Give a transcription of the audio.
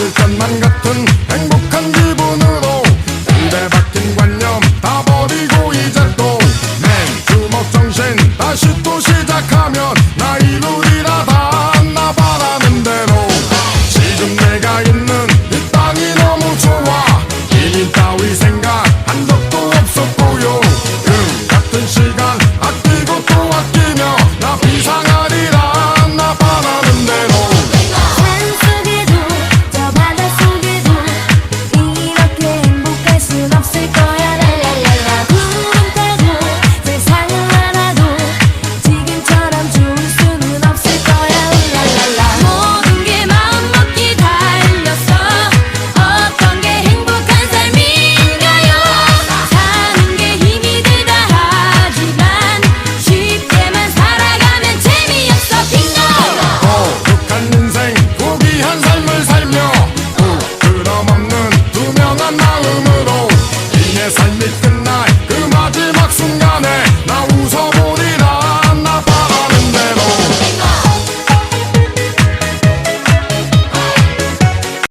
웃을 것만 같은 행복한 기분으로 군대 박힌 관념 다 버리고 이제 또맨 주먹 정신 다시 또 시작하면 나 이룰이라 다나 바라는 대로. 지금 내가 있는 이 땅이 너무 좋아. 이민 따위 생각 Yes, I need